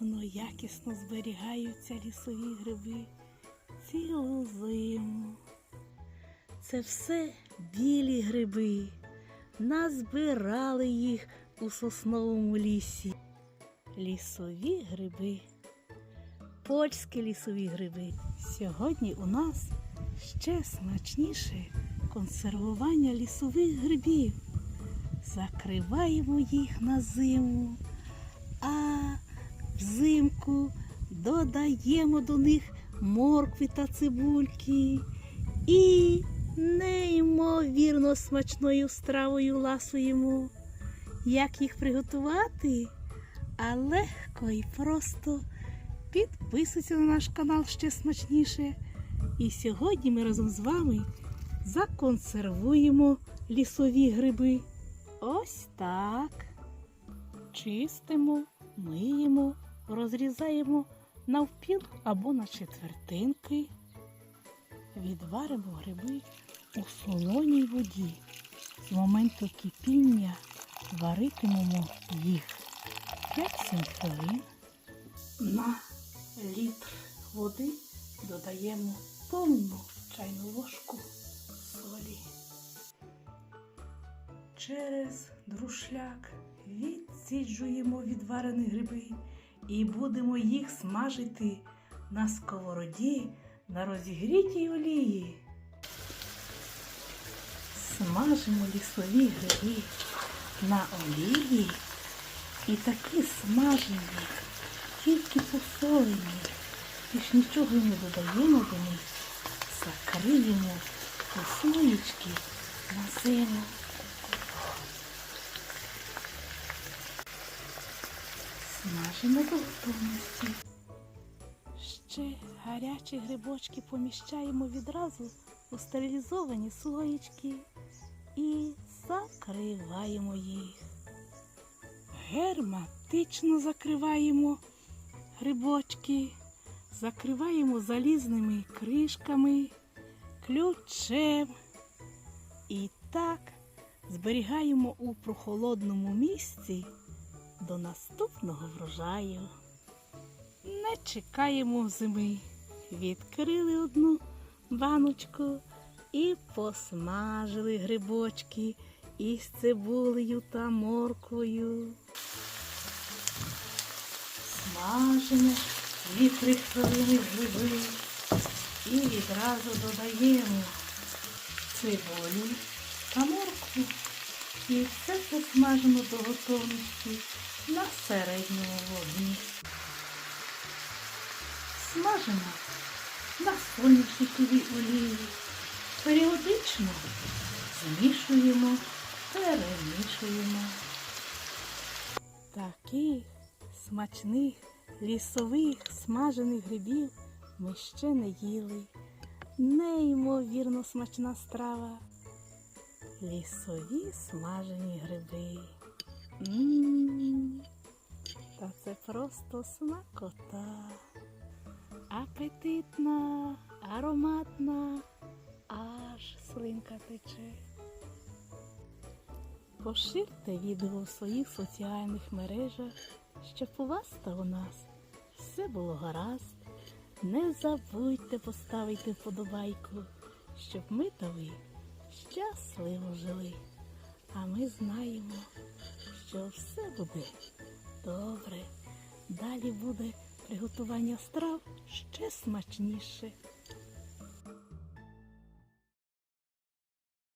неймовірно якісно зберігаються лісові гриби цілу зиму. Це все білі гриби. Назбирали їх у сосновому лісі. Лісові гриби. Польські лісові гриби. Сьогодні у нас ще смачніше консервування лісових грибів. Закриваємо їх на зиму, а взимку додаємо до них моркви та цибульки і неймовірно смачною стравою ласуємо. Як їх приготувати? А легко і просто підписуйся на наш канал ще смачніше. І сьогодні ми разом з вами законсервуємо лісові гриби. Ось так. Чистимо, миємо, розрізаємо навпіл або на четвертинки. Відваримо гриби у солоній воді. З моменту кипіння варитимемо їх 5-7 хвилин. На літр води додаємо повну чайну ложку солі. Через друшляк відсіджуємо відварені гриби і будемо їх смажити на сковороді на розігрітій олії. Смажимо лісові гриби на олії і такі смажені, тільки посолені. Більш нічого не додаємо до них. Закриємо у на зиму. Смажимо до готовності. Ще гарячі грибочки поміщаємо відразу у стерилізовані слоєчки і закриваємо їх. Герматично закриваємо грибочки, закриваємо залізними кришками, ключем. І так зберігаємо у прохолодному місці до наступного врожаю. Не чекаємо зими. Відкрили одну баночку і посмажили грибочки із цибулею та морквою. Смажимо дві-три хвилини гриби і відразу додаємо цибулю та моркву. І все посмажимо до готовності на середньому вогні. Смажимо на соняшниковій олії. Періодично змішуємо, перемішуємо. Таких смачних лісових смажених грибів ми ще не їли. Неймовірно смачна страва. Лісові смажені гриби. М, Та це просто смакота. Апетитна, ароматна, аж слинка тече. Поширте відео у своїх соціальних мережах, щоб у вас та у нас все було гаразд. Не забудьте поставити вподобайку, щоб ми та ви щасливо жили. А ми знаємо, що все буде добре. Далі буде приготування страв ще смачніше.